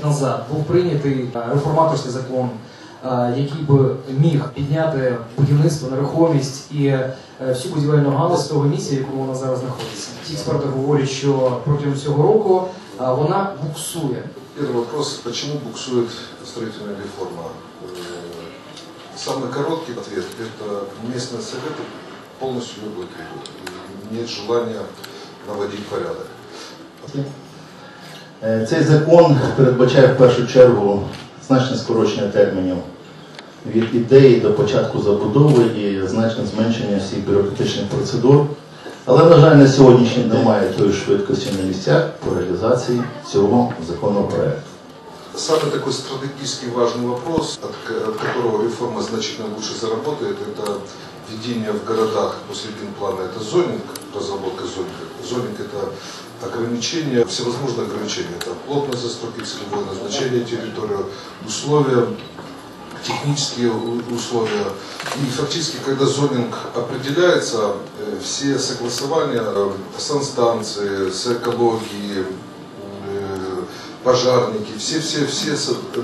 років назад був прийнятий е, реформаторський закон, е, який би міг підняти будівництво, нерухомість і е, всю будівельну галузь з того місця, в якому вона зараз знаходиться. Ті експерти говорять, що протягом цього року е, вона буксує. Первый вопрос, почему буксует строительная реформа? Э, Самый короткий ответ – это местные советы полностью не блокируют. И нет желания наводить порядок. Е, Цей закон передбачає в першу чергу значне скорочення термінів від ідеї до початку забудови і значне зменшення всіх бюрократичних процедур. Але, на жаль, на сьогоднішній день немає тої швидкості на місцях по реалізації цього законопроекту. Самый такой стратегический важный вопрос, от, ко- от которого реформа значительно лучше заработает, это введение в городах после генплана, это зонинг, разработка зонинга. Зонинг это ограничения, всевозможные ограничения, это плотность застройки, целевое назначение территории, условия, технические условия. И фактически, когда зонинг определяется, э, все согласования э, санстанции, с экологией, э, пожарники, все-все-все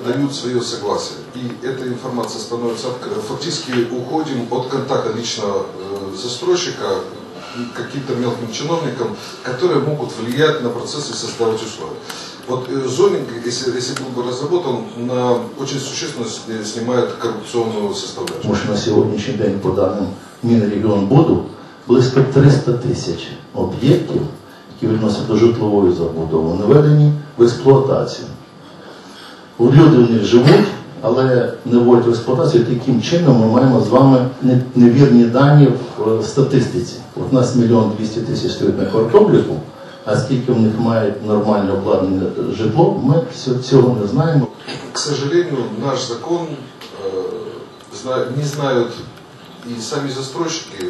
дают свое согласие. И эта информация становится открытой. Фактически уходим от контакта личного э, застройщика каким-то мелким чиновникам, которые могут влиять на процесс и создавать условия. Вот э, зонинг, если, если был бы разработан, на, очень существенно с- снимает коррупционную составляющую. Тому що на сьогоднішній день, по даним Мінрегіонбуду, близько 300 тисяч об'єктів, які відносять до житлової забудови, наведені в експлуатацію. От Люди в них живуть, але не вводять в експлуатацію. Таким чином ми маємо з вами невірні дані в е, статистиці. От у нас мільйон двісті тисяч стоїть на квартобліку, а скільки в них мають нормальне обладнане житло, ми цього- не знаємо. К сожалению, наш закон зна- не знают и сами застройщики,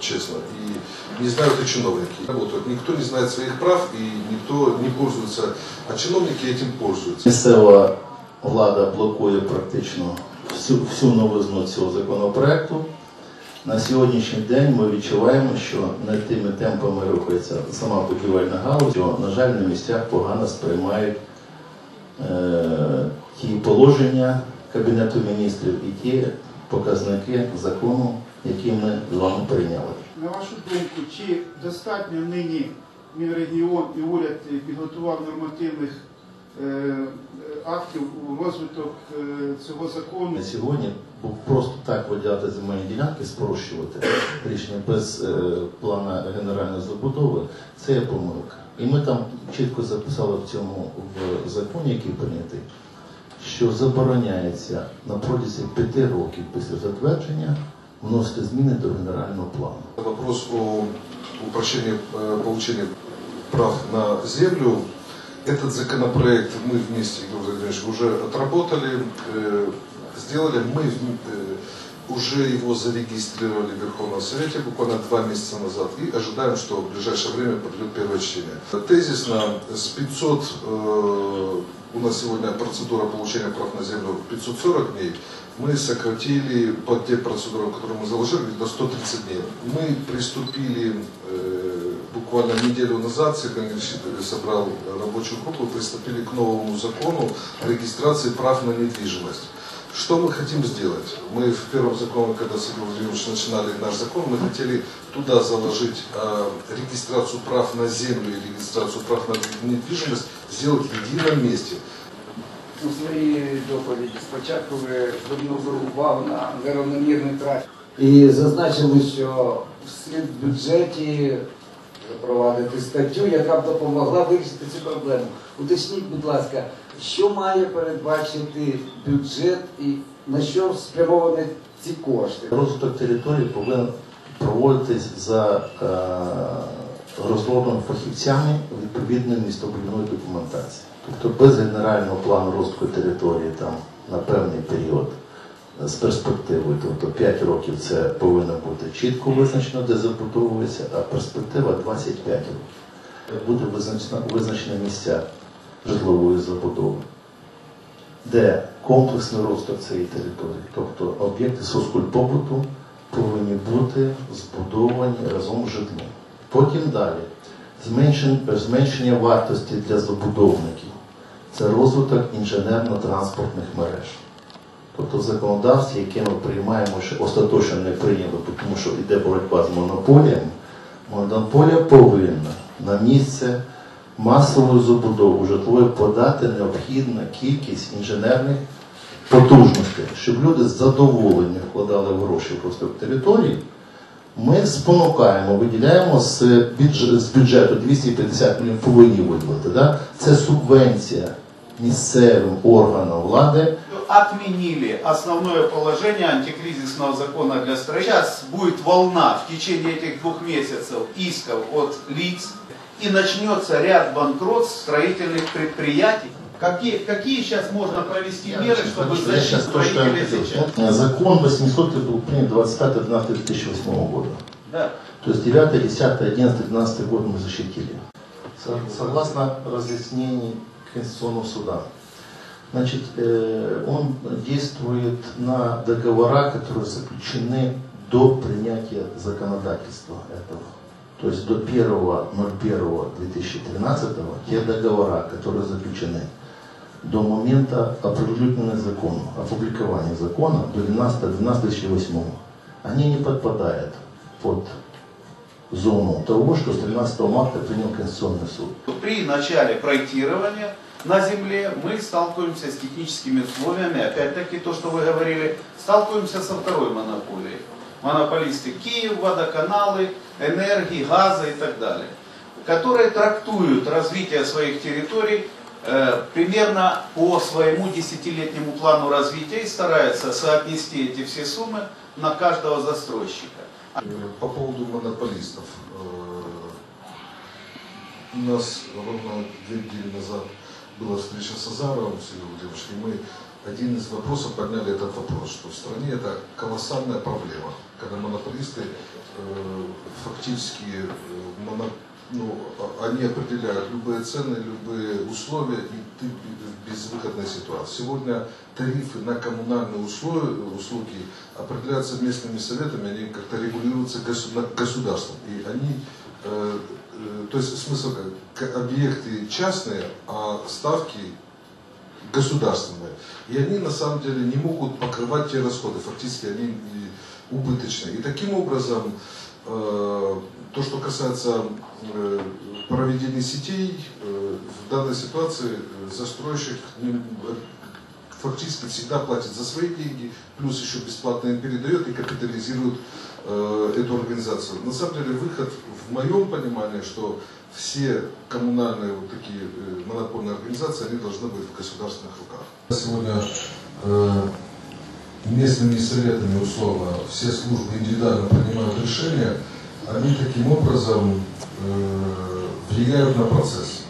честно, и не знают и чиновники. Работают. Никто не знает своих прав и никто не пользуется, а чиновники этим пользуются. Влада блокує практично всю, всю новизну цього законопроекту. На сьогоднішній день ми відчуваємо, що не тими темпами рухається сама будівельна галузь. що, На жаль, на місцях погано сприймають е, ті положення Кабінету міністрів і ті показники закону, які ми з вами прийняли. На вашу думку, чи достатньо нині Мінрегіон і уряд підготував нормативних актів у розвиток е, цього закону? На сьогодні був просто так виділяти земельні ділянки, спрощувати рішення без е, плана генеральної забудови, це є помилка. І ми там чітко записали в цьому в законі, який прийнятий, що забороняється на протязі п'яти років після затвердження вносити зміни до генерального плану. Вопрос э, получения прав на землю. Этот законопроект мы вместе, Игорь Владимирович, уже отработали, э, сделали. Мы э, уже его зарегистрировали в Верховном Совете буквально два месяца назад и ожидаем, что в ближайшее время подойдет первое чтение. Тезисно с 500, э, у нас сегодня процедура получения прав на землю 540 дней, мы сократили под те процедуры, которые мы заложили, до 130 дней. Мы приступили буквально неделю назад, Сергей Ильич собрал рабочую группу, приступили к новому закону о регистрации прав на недвижимость. Что мы хотим сделать? Мы в первом законе, когда с Игорем Владимировичем начинали наш закон, мы хотели туда заложить э, регистрацию прав на землю и регистрацию прав на недвижимость, сделать в едином месте. У своїй доповіді спочатку ви звернули увагу на неравномірний трафік і зазначили, що слід в бюджеті Запровадити статтю, яка б допомогла вирішити цю проблему. Уточніть, будь ласка, що має передбачити бюджет і на що спрямовані ці кошти? Розвиток території повинен проводитись за е, розробленими фахівцями відповідної містобудівної документації. Тобто без генерального плану розвитку території там на певний період з перспективою, тобто 5 років це повинно бути чітко визначено, де забудовується, а перспектива 25 років. Буде визначено визначені місця житлової забудови де комплексний розвиток цієї території, тобто об'єкти соцкультпобуту повинні бути збудовані разом з житлом. Потім далі зменшення, зменшення вартості для забудовників. це розвиток інженерно-транспортних мереж. Тобто в законодавстві, яке ми приймаємо, що остаточно не прийнято, тому що йде боротьба з монополіями, монополія повинна на місце масової забудови житлової подати необхідну кількість інженерних потужностей, щоб люди з задоволенням вкладали гроші просто в території. Ми спонукаємо, виділяємо з бюджету 250 мільйонів повинні виділити. Да? Це субвенція місцевим органам влади отменили основное положение антикризисного закона для строителей. Сейчас будет волна в течение этих двух месяцев исков от лиц и начнется ряд банкротств строительных предприятий. Какие, какие сейчас можно провести меры, чтобы защитить строителей сейчас? Закон 800 был принят 25.12.2008 года. Да. То есть 9, 10, 11, 12 год мы защитили. Со- Согласно разъяснений Конституционного суда, значит, э, он действует на договора, которые заключены до принятия законодательства этого. То есть до 1.01.2013 те договора, которые заключены до момента определенного закона, опубликования закона до 12.12.2008, они не подпадают под зону того, что с 13 марта принял Конституционный суд. При начале проектирования на земле мы сталкиваемся с техническими условиями, опять-таки то, что вы говорили, сталкиваемся со второй монополией. Монополисты Киев, водоканалы, энергии, газа и так далее, которые трактуют развитие своих территорий э, примерно по своему десятилетнему плану развития и стараются соотнести эти все суммы на каждого застройщика. По поводу монополистов. Э, У нас ровно две недели назад была встреча с Азаровым, Сергеем Владимировичем, и мы один из вопросов подняли этот вопрос, что в стране это колоссальная проблема, когда монополисты э, фактически э, моно- ну, а- они определяют любые цены, любые условия, и ты в безвыходной ситуации. Сегодня тарифы на коммунальные условия, услуги определяются местными советами, они как-то регулируются государством. И они, э, то есть смысл как, объекты частные, а ставки государственные. И они на самом деле не могут покрывать те расходы, фактически они убыточные. И таким образом, э, то, что касается э, проведения сетей, э, в данной ситуации э, застройщик э, фактически всегда платит за свои деньги, плюс еще бесплатно им передает и капитализирует э, эту организацию. На самом деле выход в моем понимании, что все коммунальные вот такие э, монопольные организации, они должны быть в государственных руках. Сегодня э, местными советами, условно, все службы индивидуально принимают решения, они таким образом э, влияют на процесс.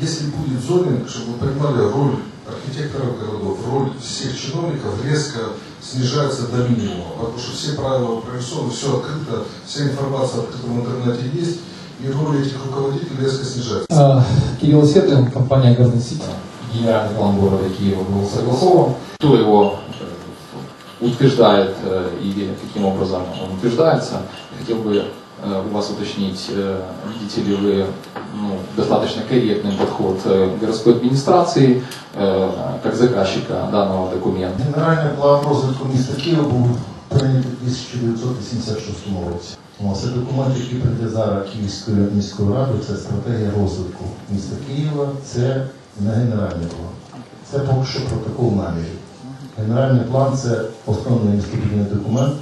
Если будет зонинг, чтобы вы понимали, роль архитекторов городов, роль всех чиновников резко снижается до минимума, потому что все правила прорисованы, все открыто, вся информация открыта в интернете есть, и роль этих руководителей резко снижается. А, Кирилл Сетлин, компания Garden City. Генеральный план города Киева был согласован. Кто его э, утверждает э, и каким образом он утверждается, хотел бы у вас уточнить, э, видите ли вы ну, достаточно корректный подход э, городской администрации э, как заказчика данного документа. Генеральний план розвитку міста Києва був прийнятий у 1986 році. О, Це документ, який прийде зараз Київською міською радою, це стратегія розвитку міста Києва, це не генеральний план. Це поки що протокол намірів. Генеральний план це основний містобудівний документ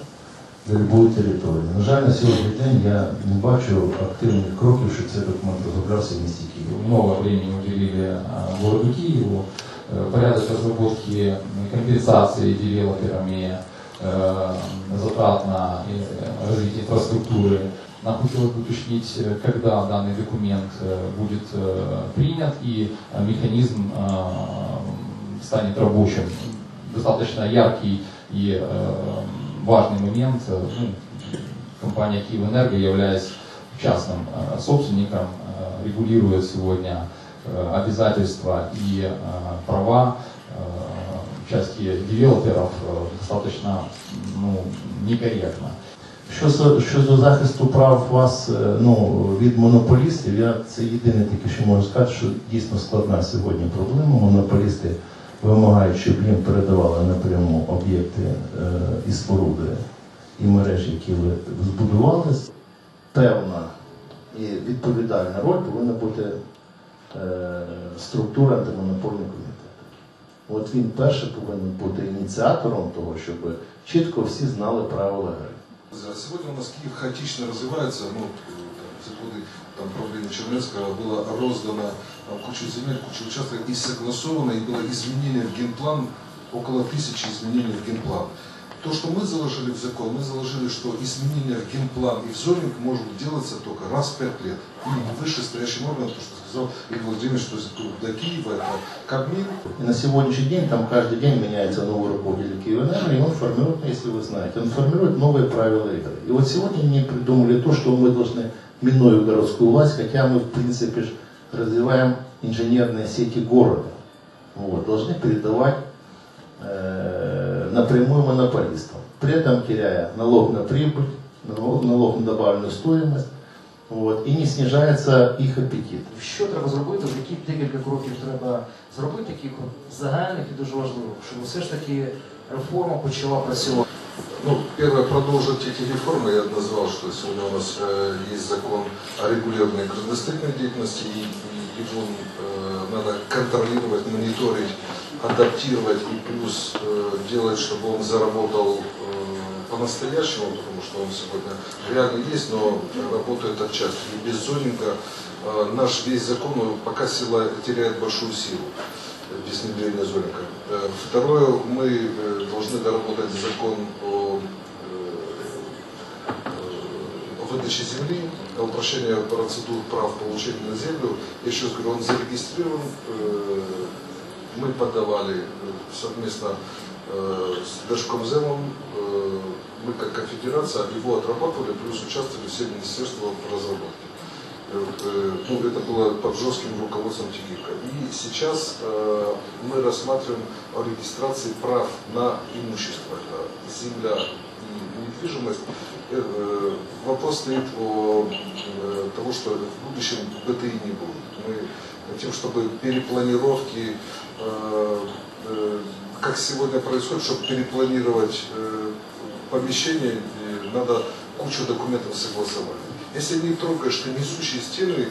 для будь-якої території. На жаль, на сьогоднішній день я не бачу активних кроків, щоб цей документ розроблявся в місті Києві. много времени уделили э, городу Киеву, э, порядок разработки компенсации девелоперами э, затрат на э, развитие инфраструктуры. Нам хотелось бы уточнить, э, когда данный документ э, будет э, принят и э, механизм э, станет рабочим. Достаточно яркий и э, важный момент. э, ну, компания Киевэнерго, являясь частным э, собственником, э, регулирует сегодня э, обязательства и э, права э, части девелоперов э, достаточно ну, некорректно. Щодо, щодо захисту прав вас е, ну, від монополістів, я це єдине тільки що можу сказати, що дійсно складна сьогодні проблема. Монополісти вимагають, щоб їм передавали напряму об'єкти е, і споруди і мережі, які ви збудували. Певна і відповідальна роль повинна бути е, структура антимонопольного комітету. От він перше повинен бути ініціатором того, щоб чітко всі знали правила гри. А Сегодня у нас Киев хаотично развивается, ну, там, там, правления Чернецкого было роздано там, кучу земель, кучу участков, и согласовано, и было изменение в генплан, около тысячи изменений в генплан. То, что мы заложили в закон, мы заложили, что изменения в генплан и в зонинг может делаться только раз в пять лет. И вышестоящим органом, то, что сказал Игорь Владимирович, что для Киева это Кабмин, И на сегодняшний день там каждый день меняется новый руководитель Киевэнерго, и он формирует, если вы знаете, он формирует новые правила игры. И вот сегодня они придумали то, что мы должны, минуя городскую власть, хотя мы, в принципе, ж развиваем инженерные сети города, вот, должны передавать э, напрямую монополистам, при этом теряя налог на прибыль, налог, налог на добавленную стоимость, вот, и не снижается их аппетит. Що треба зробити, які декілька кроків треба зробити, таких от загальних і дуже важливих, щоб все ж таки реформа почала працювати. Ну, первое, продолжить эти реформы. Я назвал, что сегодня у нас э, есть закон о регулированной градостроительной деятельности, и, и его э, надо контролировать, мониторить, адаптировать и плюс э, делать, чтобы он заработал э, по-настоящему, потому что он сегодня реально есть, но работает отчасти. И без зонинга э, наш весь закон, он пока сила теряет большую силу без внедрения зоника. Э, Второе, мы должны доработать закон о, э, о выдаче земли, о упрощении процедур прав получения на землю. Я еще раз говорю, он зарегистрирован, э, мы подавали э, совместно с Держкомземом, э, мы как конфедерация его отработали, плюс участвовали все министерства в разработке. Ну, это было под жестким руководством Тигирка. И сейчас э, мы рассматриваем о регистрации прав на имущество. Это земля и недвижимость. Э, э, Вопрос стоит о э, того, что в будущем БТИ не будет. Мы хотим, чтобы перепланировки, э, э, как сегодня происходит, чтобы перепланировать э, помещение, надо кучу документов согласовать. Если не трогаешь ты несущие стены,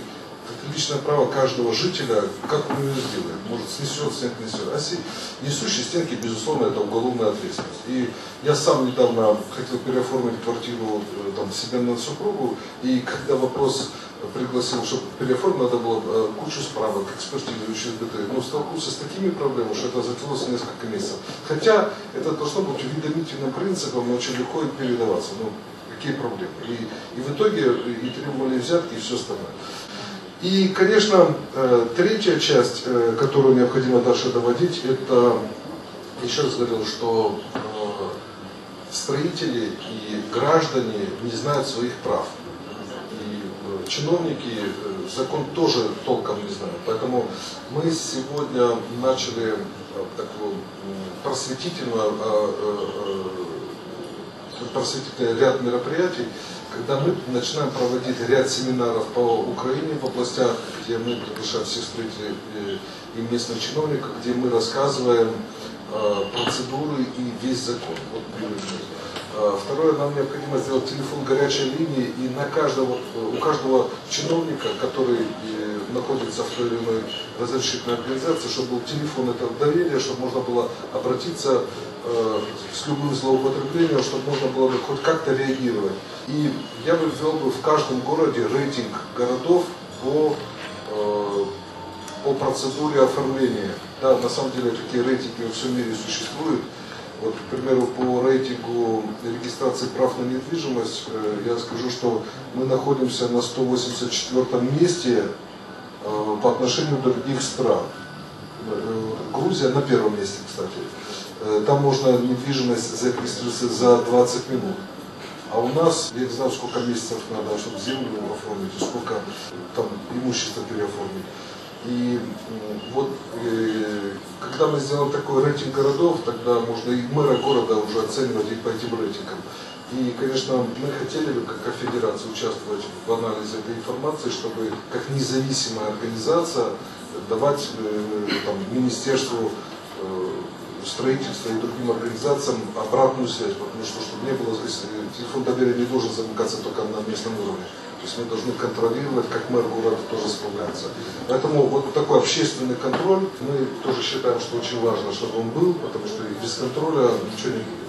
это личное право каждого жителя, как он ее сделает. Может снесет, снег несет. А если несущие стенки, безусловно, это уголовная ответственность. И я сам недавно хотел переоформить квартиру э, там, себе на супругу, и когда вопрос пригласил, чтобы переоформить, надо было э, кучу справок, экспертизу, еще БТ. Ну, столкнулся с такими проблемами, что это затянулось несколько месяцев. Хотя это должно быть уведомительным принципом, но очень легко передаваться. Ну, какие проблемы. И, и в итоге и требовали взятки, и все остальное. И, конечно, э, третья часть, э, которую необходимо дальше доводить, это, еще раз говорил, что э, строители и граждане не знают своих прав. И чиновники закон тоже толком не знают. Поэтому мы сегодня начали такую просветительную, просветительный ряд мероприятий, когда мы начинаем проводить ряд семинаров по Украине в областях, где мы приглашаем всех строителей и местных чиновников, где мы рассказываем э, процедуры и весь закон. Вот. Э, Второе, нам необходимо сделать телефон горячей линии, и на каждого, у каждого чиновника, который э, находится в той или иной разрешительной организации, чтобы был телефон этого доверия, чтобы можно было обратиться с любым злоупотреблением, чтобы можно было бы хоть как-то реагировать. И я бы ввел бы в каждом городе рейтинг городов по, э, по процедуре оформления. Да, на самом деле такие рейтинги во всем мире существуют. Вот, к примеру, по рейтингу регистрации прав на недвижимость, э, я скажу, что мы находимся на 184 месте э, по отношению других стран. Э, Грузия на первом месте, кстати. Э, Там можно недвижимость зарегистрироваться за 20 минут. А у нас, я не знаю, сколько месяцев надо, чтобы землю оформить, сколько там имущество переоформить. И вот э, когда мы сделаем такой рейтинг городов, тогда можно и мэра города уже оценивать и по этим рейтингам. И, конечно, мы хотели бы, как федерация, участвовать в анализе этой информации, чтобы как независимая организация давать э, там, Министерству строительства и другим организациям обратную связь, потому что, чтобы не было, э, телефон доверия не должен замыкаться только на местном уровне. То есть мы должны контролировать, как мэр города тоже справляется. Поэтому вот такой общественный контроль, мы тоже считаем, что очень важно, чтобы он был, потому что без контроля ничего не будет.